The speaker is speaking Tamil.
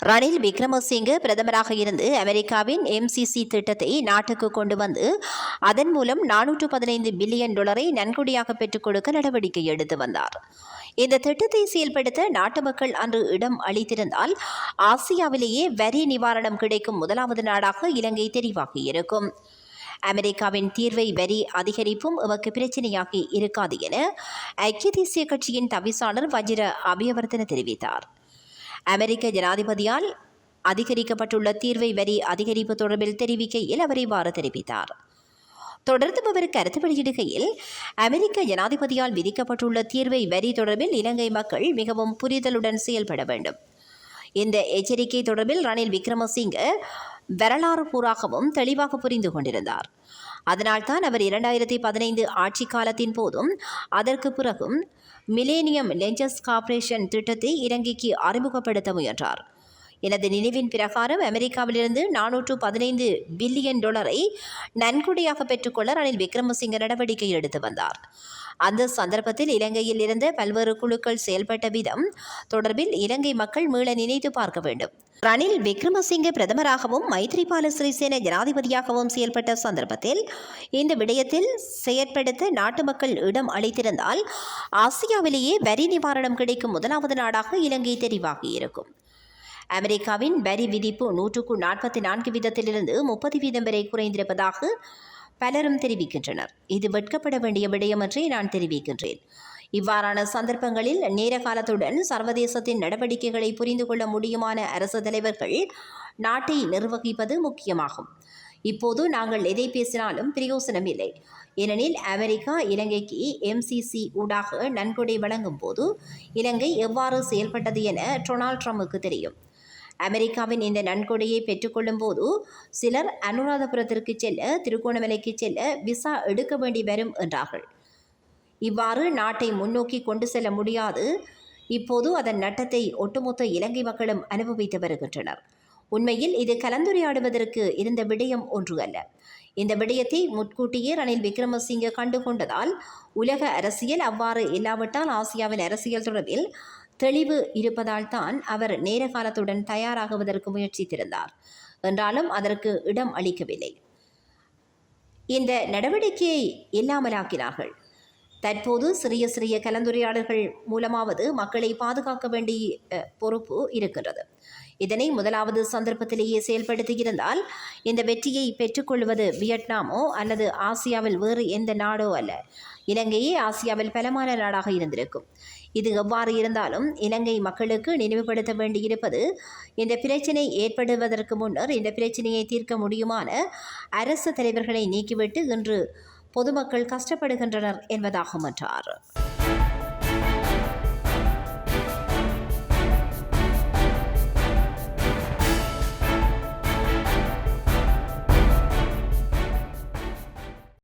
ரணில் விக்ரமசிங்கே பிரதமராக இருந்து அமெரிக்காவின் எம்சிசி திட்டத்தை நாட்டுக்கு கொண்டு வந்து அதன் மூலம் நானூற்று பதினைந்து பில்லியன் டாலரை நன்கொடையாக பெற்றுக் கொடுக்க நடவடிக்கை எடுத்து வந்தார். இந்த திட்டத்தை செயல்படுத்த நாட்டு மக்கள் அன்று இடம் அளித்திருந்தால் ஆசியாவிலேயே வரி நிவாரணம் கிடைக்கும் முதலாவது நாடாக இலங்கை தெரிவாகியிருக்கும் அமெரிக்காவின் தீர்வை வரி அதிகரிப்பும் எமக்கு பிரச்சனையாகி இருக்காது என ஐக்கிய தேசிய கட்சியின் தவிசாளர் வஜிர அபியவர்த்தன தெரிவித்தார். அமெரிக்க ஜனாதிபதியால் அதிகரிக்கப்பட்டுள்ள தீர்வை வரி அதிகரிப்பு தொடர்பில் தெரிவிக்கையில் அவர் இவ்வாறு தெரிவித்தார். தொடர்ந்து அவர் கருத்து வெளியிடுகையில் அமெரிக்க ஜனாதிபதியால் விதிக்கப்பட்டுள்ள தீர்வை வரி தொடர்பில் இலங்கை மக்கள் மிகவும் புரிதலுடன் செயல்பட வேண்டும். இந்த எச்சரிக்கை தொடர்பில் ரணில் விக்ரமசிங்க வரலாறு பூராகவும் தெளிவாக புரிந்து கொண்டிருந்தார். அதனால்தான் அவர் இரண்டாயிரத்தி பதினைந்து ஆட்சி காலத்தின் போதும் அதற்கு பிறகும் மிலேனியம் லெஞ்சஸ் கார்ப்பரேஷன் திட்டத்தை இலங்கைக்கு அறிமுகப்படுத்த முயன்றார். எனது நினைவின் பிரகாரம் அமெரிக்காவிலிருந்து நானூற்று பதினைந்து பில்லியன் டாலரை நன்கொடையாக பெற்றுக்கொள்ள ரணில் விக்ரமசிங்க நடவடிக்கை எடுத்து வந்தார். அந்த சந்தர்ப்பத்தில் இலங்கையில் இருந்த பல்வேறு குழுக்கள் செயல்பட்ட விதம் தொடர்பில் இலங்கை மக்கள் மீள நினைத்து பார்க்க வேண்டும். ரணில் விக்ரமசிங்கே பிரதமராகவும் மைத்ரிபால சிறிசேன ஜனாதிபதியாகவும் செயல்பட்ட சந்தர்ப்பத்தில் இந்த விடயத்தில் செயற்படுத்த நாட்டு மக்கள் இடம் அளித்திருந்தால் ஆசியாவிலேயே வரி நிவாரணம் கிடைக்கும் முதலாவது நாடாக இலங்கை தெரிவாகியிருக்கும். அமெரிக்காவின் வரி விதிப்பு நூற்றுக்கு நாற்பத்தி நான்கு வீதத்திலிருந்து முப்பது வீதம் வரை குறைந்திருப்பதாக பலரும் தெரிவிக்கின்றனர். இது வெட்கப்பட வேண்டிய விடயம் என்றே நான் தெரிவிக்கின்றேன். இவ்வாறான சந்தர்ப்பங்களில் நேர காலத்துடன் சர்வதேசத்தின் நடவடிக்கைகளை புரிந்து கொள்ள முடியுமான அரசு தலைவர்கள் நாட்டை நிர்வகிப்பது முக்கியமாகும். இப்போது நாங்கள் எதை பேசினாலும் பிரயோசனம் இல்லை. ஏனெனில் அமெரிக்கா இலங்கைக்கு எம்சிசி ஊடாக நன்கொடை வழங்கும் போது இலங்கை எவ்வாறு செயல்பட்டது என டொனால்ட் ட்ரம்புக்கு தெரியும். அமெரிக்காவின் இந்த நன்கொடையை பெற்றுக்கொள்ளும் போது சிலர் அனுராதபுரத்திற்கு செல்ல திருகோணமலைக்கு செல்ல விசா எடுக்க வேண்டி வரும் என்றார்கள். இவ்வாறு நாட்டை முன்னோக்கி கொண்டு செல்ல முடியாது. இப்போது அதன் நட்டத்தை ஒட்டுமொத்த இலங்கை மக்களும் அனுபவித்து வருகின்றனர். உண்மையில் இது கலந்துரையாடுவதற்கு இருந்த விடயம் ஒன்று அல்ல. இந்த விடயத்தை முன்கூட்டியே ரணில் விக்ரமசிங்கே கண்டுகொண்டதால் உலக அரசியல் அவ்வாறு இல்லாவிட்டால் ஆசியாவின் அரசியல் தொடர்பில் தெளிவு இருப்பதால் தான் அவர் நேர காலத்துடன் தயாராகுவதற்கு முயற்சித்திருந்தார். என்றாலும் அதற்கு இடம் அளிக்கவில்லை. இந்த நடவடிக்கையை இல்லாமலாக்கினார்கள் தற்போது சிறிய சிறிய கலந்துரையாடல்கள் மூலமாவது மக்களை பாதுகாக்க வேண்டிய அஹ், பொறுப்பு இருக்கின்றது. இதனை முதலாவது சந்தர்ப்பத்திலேயே செயல்படுத்தியிருந்தால் இந்த வெற்றியை பெற்றுக்கொள்வது வியட்நாமோ அல்லது ஆசியாவில் வேறு எந்த நாடோ அல்ல. இலங்கையே ஆசியாவில் பலமான நாடாக இருந்திருக்கும். இது எவ்வாறு இருந்தாலும் இலங்கை மக்களுக்கு நினைவுபடுத்த வேண்டியிருப்பது இந்த பிரச்சினை ஏற்படுவதற்கு முன்னர் இந்த பிரச்சனையை தீர்க்க முடியுமான அரசு தலைவர்களை நீக்கிவிட்டு இன்று பொதுமக்கள் கஷ்டப்படுகின்றனர் என்பதாகும் என்றார்.